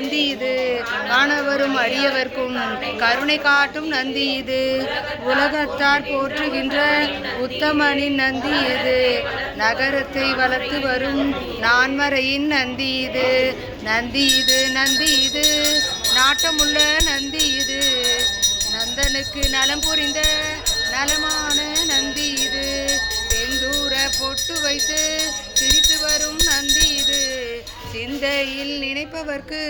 நந்தி இது. காணவரும் அடியவர்க்கும் கருணை காட்டும் நந்தி இது. உலகத்தார் போற்றுகின்ற உத்தமனின் நந்தி இது. நகரத்தை வளர்த்து வரும் நான்மறையின் நந்தி இது. நந்தி இது நந்தி இது. நாட்டமுள்ள நந்தி இது. நந்தனுக்கு நலம் புரிந்த நலமான நந்தி இது. செந்தூர பொட்டு வைத்து சிரித்து வரும் நந்தி சிந்தையில் நினைப்பவர்க்கு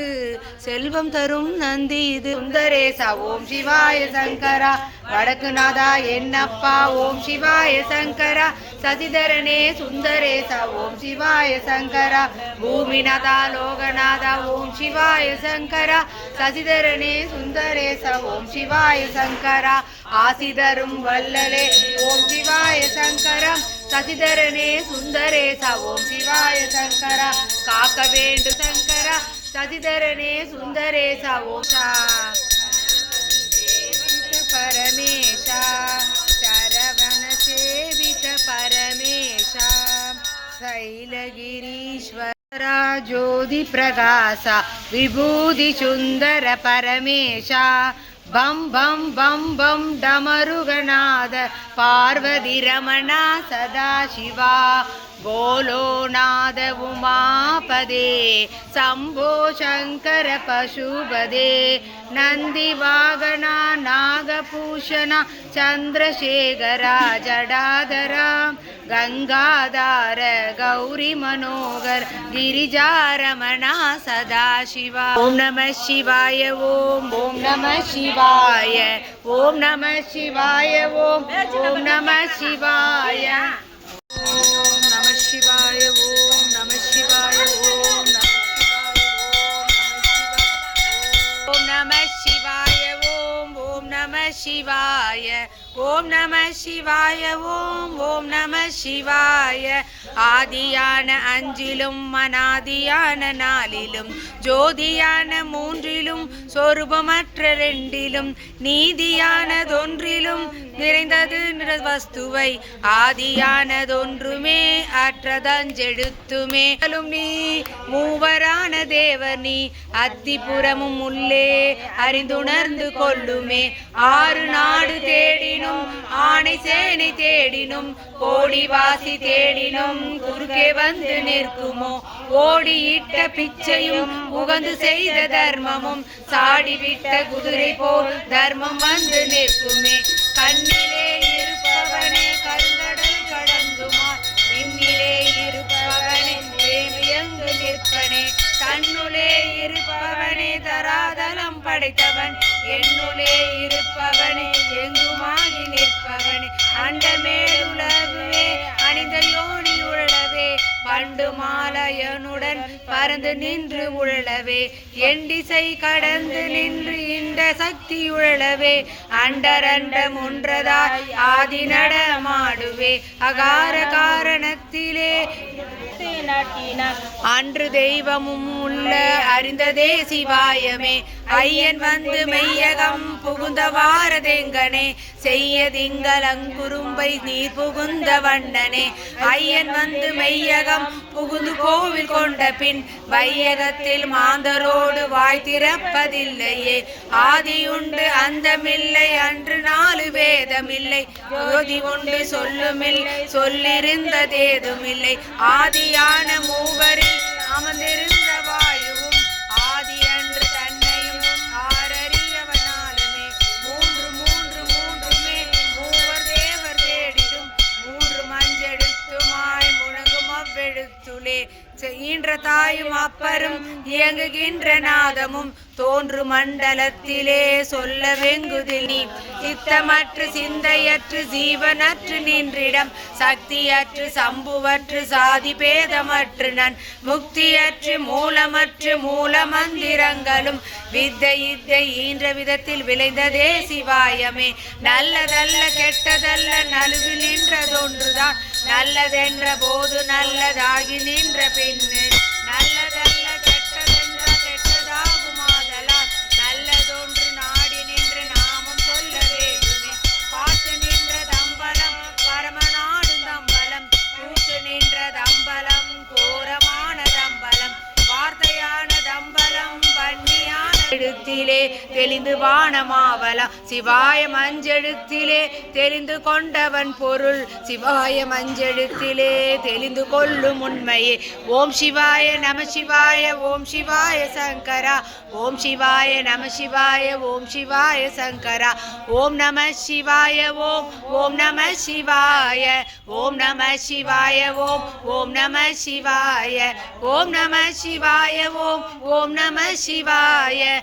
செல்வம் தரும் நந்தி இது. சுந்தரேசா ஓம் சிவாய சங்கரா. வடக்குநாதா என்னப்பா? ஓம் சிவாய சங்கரா. சதிதரனே சுந்தரேசா. ஓம் சிவாய சங்கரா. பூமிநாதா லோகநாதா ஓம் சிவாய சங்கரா. சசிதரனே சுந்தரேசா. ஓம் சிவாய சங்கரா. ஆசிதரும் வல்லலே ஓம் சிவாய சங்கரா. तति धरणे सुन्दरे सो शिवाय शङ्कर काकवेण्डुशङ्कर कथि धरणे सुन्दरे सोषेवितपरमेश शरवणसेवितपरमेश शैलगिरीश्वररा ज्योतिप्रकाश विभूदिसुन्दर परमेश। பம் பம் பம் பம் டமருகநாத பார்வதி ரமணா சதாசிவா. கோலோநாத உமாபதே சம்போ சங்கர பசுபதே நந்தி வாகனா நாகபூஷணா சந்திரசேகரா ஜடாதரா கங்காதார கௌரி மனோகர் கிரிஜாரமணா சதாசிவா ஓம் நம சிவாய ஓம் ஓம் நம சிவாய ஓம் நம சிவாய ஓம் ஓம் நம சிவாய நம சிவாய. ஓம் நம சிவாய ஓம் ஓம் நம சிவாய. ஆதியான அஞ்சிலும் அனாதியான நாளிலும் ஜோதியான மூன்றிலும் சொரூபமற்ற ரெண்டிலும் நீதியானதோ நிறைந்தது வஸ்துவை ஆதியானதொன்றுமே அற்றதஞ்செழுத்துமே நீ மூவரான தேவர் நீ அத்திபுறமும் உள்ளே அறிந்துணர்ந்து கொள்ளுமே. ஆறு நாடு தேடினும் ஆணை சேனை தேடினும் கோடி வாசி தேடினும் குறுக்கே வந்து நிற்குமோ? ஓடியிட்ட பிச்சையும் உகந்து செய்த தர்மமும் சாடிவிட்ட குதிரை போல் தர்மம் வந்து நிற்குமே. கண்ணிலே மாலயனுடன் நின்று உழவே எண்டிசை கடந்து நின்று இந்த சக்தி உழவே அண்டரண்டம் ஒன்றதாய் ஆதி நடமாடுவே அகார காரணத்திலே அன்று தெய்வமும் உள்ள அறிந்ததே சிவாயமே. ஐயன் வந்து மெய்யகம் புகுந்த வாரதெங்கனே. செய்ய திங்களங்குறும்பை நீர் புகுந்த வண்ணனே. ஐயன் வந்து மெய்யகம் புகுந்து கோவில் கொண்ட பின் வையகத்தில் மாந்தரோடு வாய் திறப்பதில்லையே. ஆதியுண்டு அந்தமில்லை அன்று நாலு வேதமில்லை. ஜோதி உண்டு சொல்லுமில்லை சொல்லிருந்ததேதுமில்லை. ஆதி ஆதியான மூவரில் ஈன்ற தாயும் அப்பரும் இயங்குகின்ற நாதமும் தோன்று மண்டலத்திலே சொல்ல வெங்குதில் நீ சித்தமற்று சிந்தையற்று ஜீவனற்று நின்றிடம் சக்தியற்று சம்புவற்று சாதி பேதமற்று நன் முக்தியற்று மூலமற்று மூல மந்திரங்களும் வித்தை இத்தை ஈன்ற விதத்தில் விளைந்ததே சிவாயமே. நல்லதல்ல கெட்டதல்ல நழுவில் நின்றதொன்றுதான் நல்லதென்ற போது நல்லதாகி நின்ற பின்னு மஞ்செழுத்திலே தெளிந்து வானமாவலாம் சிவாய மஞ்செழுத்திலே தெரிந்து கொண்டவன் பொருள். சிவாய மஞ்செழுத்திலே தெளிந்து கொள்ளும் உண்மையே. ஓம் சிவாய நம சிவாய ஓம் சிவாய சங்கரா. ஓம் சிவாய நம சிவாய ஓம் சிவாய சங்கரா. ஓம் நம சிவாய ஓம் ஓம் நம சிவாய. ஓம் நம சிவாய ஓம் ஓம் நம சிவாய. ஓம் நம சிவாய ஓம் ஓம் நம சிவாய.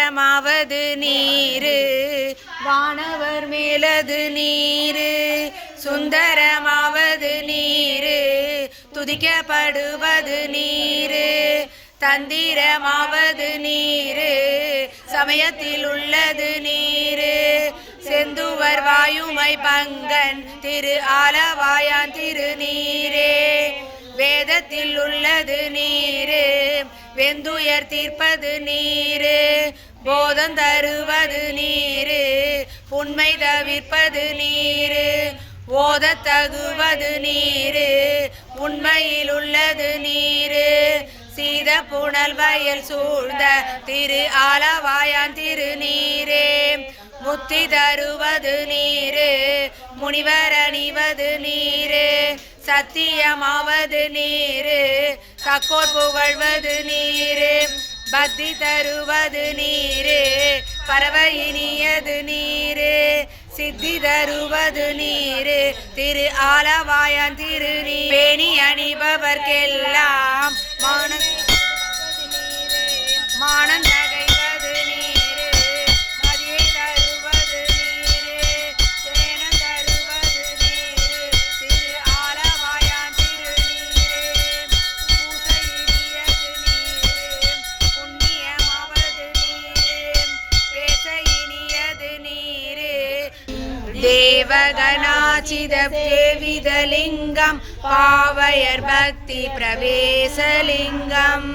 நம நீரு வானவர் மேலது நீரு சுந்தரமாவது நீரு துதிக்கப்படுவது நீரு தந்திரமாவது நீரு சமயத்தில் உள்ளது நீரு செந்துவர் வாயுமை பங்கன் திரு ஆலவாயான் திரு நீரே. வேதத்தில் உள்ளது நீரு வெந்துயர் தீர்ப்பது நீரு போதம் தருவது நீரு உண்மை தவிர்ப்பது நீரு. ஓத தகுவது நீரு உண்மையில் உள்ளது நீரு. சீத புனல் வயல் சூழ்ந்த திரு ஆலவாயான் திரு நீரே முத்தி தருவது நீரு முனிவர் அணிவது நீரு. சத்தியமாவது நீரு தக்கோர் புகழ்வது நீரு. பக்தி தருவது நீரு பரவ இனியது நீரு. சித்தி தருவது நீரு திரு ஆலவாயன் திரு நீ பேணி அணிபவர்க்கெல்லாம் மானந்த गणाचिदप्येविदलिङ्गं पावयर्भक्ति प्रवेशलिङ्गम्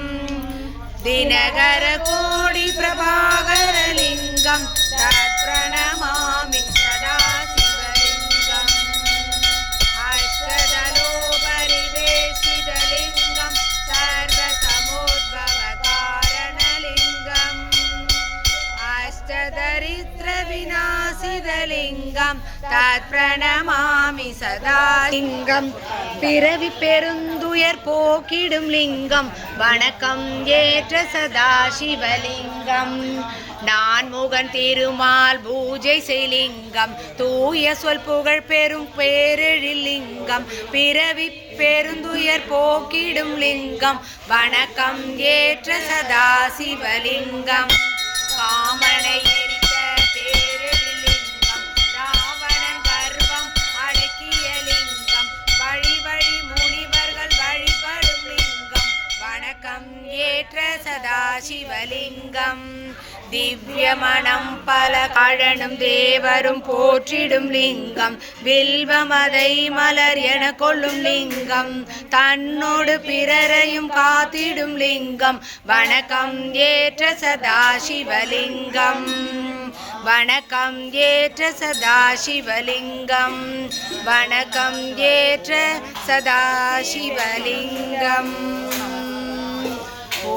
दिनकरकोडिप्रभाकरलिङ्गम् விநாசிதலிங்கம் தத் பிரணமாமி சதா லிங்கம் பிறவி பெருந்துயர் போக்கிடும் லிங்கம். வணக்கம் ஏற்ற சதா சிவலிங்கம். நான் முகன் திருமால் பூஜை செய்லிங்கம். தூய சொல் புகழ் பெரும் பேரெழிலிங்கம் பிறவி பெருந்துயர் போக்கிடும் லிங்கம். வணக்கம் ஏற்ற சதா சிவலிங்கம். சிவலிங்கம். திவ்யமணம் பல கழனும் தேவரும் போற்றிடும் லிங்கம். வில்வமதை மலர் என கொள்ளும் லிங்கம். தன்னோடு பிறரையும் காத்திடும் லிங்கம். வணக்கம் ஏற்ற சதா சிவலிங்கம். வணக்கம் ஏற்ற சதா சிவலிங்கம். வணக்கம் ஏற்ற சதா சிவலிங்கம்.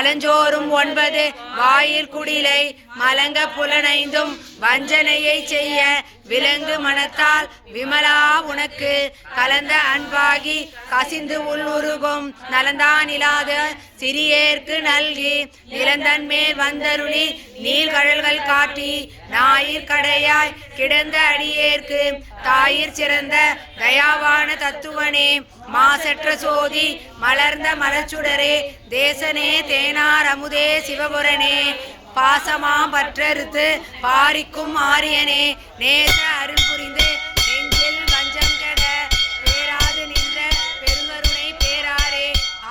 முடி ஒன்பது வாயில் குடிலை மலங்க புலனைந்தும் வஞ்சனையை செய்ய விலங்கு மனத்தால் விமலா உனக்கு. கலந்த அன்பாகி கசிந்து உள்ளுருகும் நலந்தான் இல்லாத சிறியேற்கு நல்கி. நிலந்தன் மேல் வந்தருளி நீள்கழல்கள் காட்டி ஞாயிற் கடையாய் கிடந்த அடியேற்கு. தாயிற் சிறந்த தயாவான தத்துவனே மாசற்ற சோதி மலர்ந்த மலச்சுடரே தேசனே தேனார் அமுதே சிவபுரனே. பாசமா பற்றறுத்து பாரிக்கும் ஆரியனே நேச அருள் புரிந்து நெஞ்சில் வஞ்சம் பேராது நின்ற பெருங்கருணை பேராரே.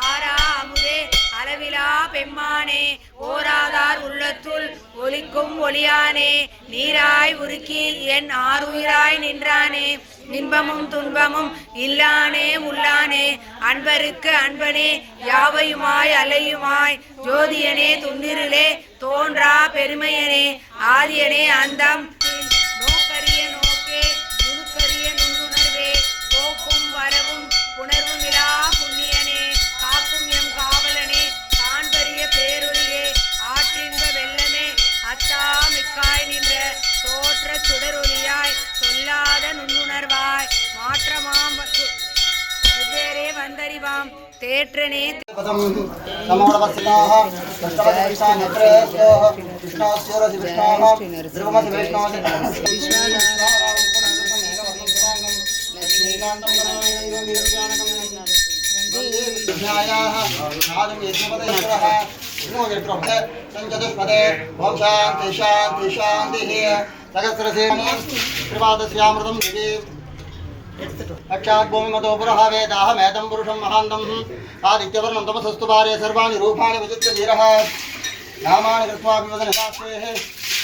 ஆரா அமுதே அளவிலா பெம்மானே ஓராதார் உள்ளத்துள் ஒலிக்கும் ஒளியானே. நீராய் உருக்கி என் ஆறுயிராய் நின்றானே. இன்பமும் துன்பமும் இல்லானே உள்ளானே. அன்பருக்கு அன்பனே யாவையுமாய் அலையுமாய். ஜோதியனே துன்னிருளே தோன்றா பெருமையனே. ஆதியனே அந்தம். நோக்கரிய நோக்கே நுணுக்கரிய நுண்ணுணர்வே. போக்கும் வரவும் புணர்வுமிலா புண்ணியனே. காக்கும் எம் காவலனே காண்பரிய பேரொழியே. ஆற்றின்ப வெள்ளமே அத்தா மிக்காய் நின்ற தோற்ற சுடரொளியாய் சொல்லாத நுண்ணுணர்வாய் மாற்றமாம் வு- வெவ்வேறே வந்தறிவாம் தேற்றனே पदं समोडवस्ताः कृष्णवद्विषानित्रयोः कृष्णस्योरसि विष्णोः ध्रुवमसि वैष्णवसि चतुष्पदे ॐ शान्ति शान्ति शान्तिः సహస్రసేని త్రిపాదశ్యామృతం దివే అక్షాద్భూమిమతోపురహవేదాహమేతం పురుషం మహాంతం. ఆదిత్యవర్ణం తమసస్తు వారే సర్వాణి రూపాణి విజిత్య ధీర నామాని కృత్వాభివదన శాస్త్రే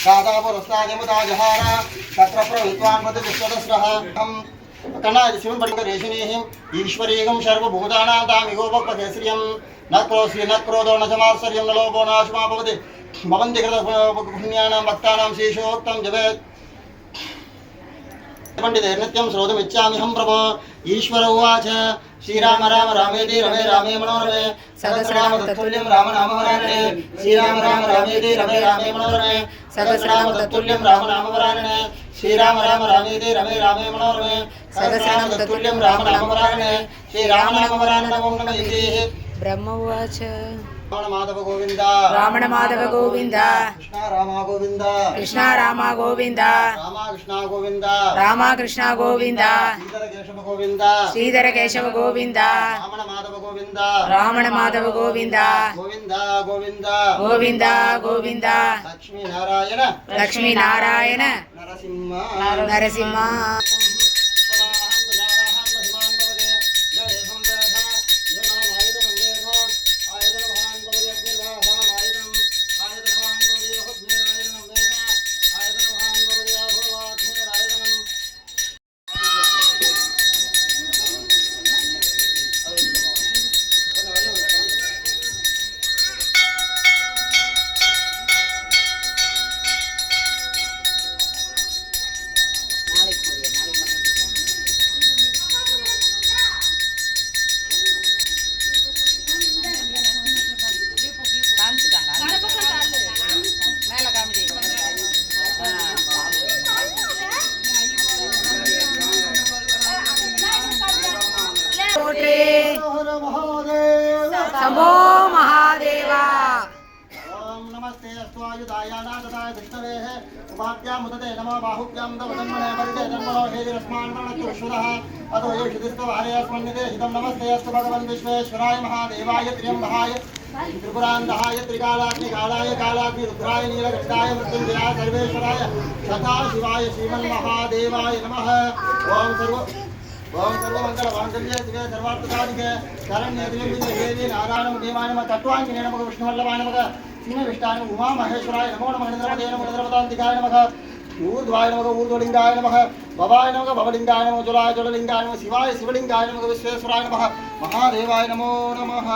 రాధాపురస్తాజముదాజహార తత్ర ప్రవృత్వాన్ మతి విశ్వదస్రః కన్నాది శివం పడిరేషిణీం ఈశ్వరీగం సర్వభూతానాం తామిగోపపదే శ్రియం నక్రోసి నక్రోదో నచమాశ్వర్యం నలోభో నాశమా భవతి क्रोधो न समाश्चर्यं न लोभो नाशमा भवति भवन्ति कृतपुण्यानां भक्तानां शेषोक्तं जवेत् पंडिते नित्यं श्रोतुमिच्छाम्यहं प्रभो ईश्वर उवाच श्रीराम राम रामेति रमे रामे मनोरमे सहस्रनाम तत्तुल्यं राम नाम वरानने श्रीराम राम रामेति रमे रामे मनोरमे सहस्रनाम तत्तुल्यं राम नाम वरानने श्रीराम राम रामेति रमे रामे मनोरमे सहस्रनाम तत्तुल्यं राम नाम वरानने श्रीराम नाम वरानने ओम नमः इति ब्रह्म उवाच రామణ మాధవ గోవింద రామణ మాధవ గోవింద కృష్ణ రామ గోవింద కృష్ణ రామ గోవింద రామకృష్ణ గోవింద రామకృష్ణ గోవింద శ్రీధర కేశవ గోవింద శ్రీధర రామణ మాధవ గోవింద. గోవింద గోవింద. గోవింద గోవింద గోవింద నరసింహ. నరసింహ. उपाप्यामुदते नमो बाहुभ्यां तमतन्मने परिते तन्मनो हेदिरस्मान्मणस्तु विश्वतः अतो योषिदिस्तवारेऽस्मन्निते हितं नमस्ते अस्तु भगवन् विश्वेश्वराय महादेवाय त्र्यम्बहाय। त्रिपुरान्धहाय त्रिकालाग्निकालाय कालाग्निरुद्राय नीलकण्ठाय मृत्युञ्जयाय सर्वेश्वराय शताशिवाय श्रीमन्महादेवाय नमः। ॐ सर्व ओम सर्वमंगलमांगल्ये शिवे सर्वार्थसाधिके शरण्ये त्र्यम्बके देवी देवाय नमः। तत्त्वाङ्गिने नमः। சிங்கவிஷ்டாயம் உமா மகேஸ்வராய நமோ நம ஹரிதரமதே நம ஹரிதரமதாந்திகாய நமக. ஊர்துவாய நமக ஊர்துவலிங்காய நமக பவாய நமக பவலிங்காய நம ஜுலாய ஜுலலிங்காய நம சிவாய சிவலிங்காய நமக விஸ்வேஸ்வராய நமக மகாதேவாய நமோ நமஹ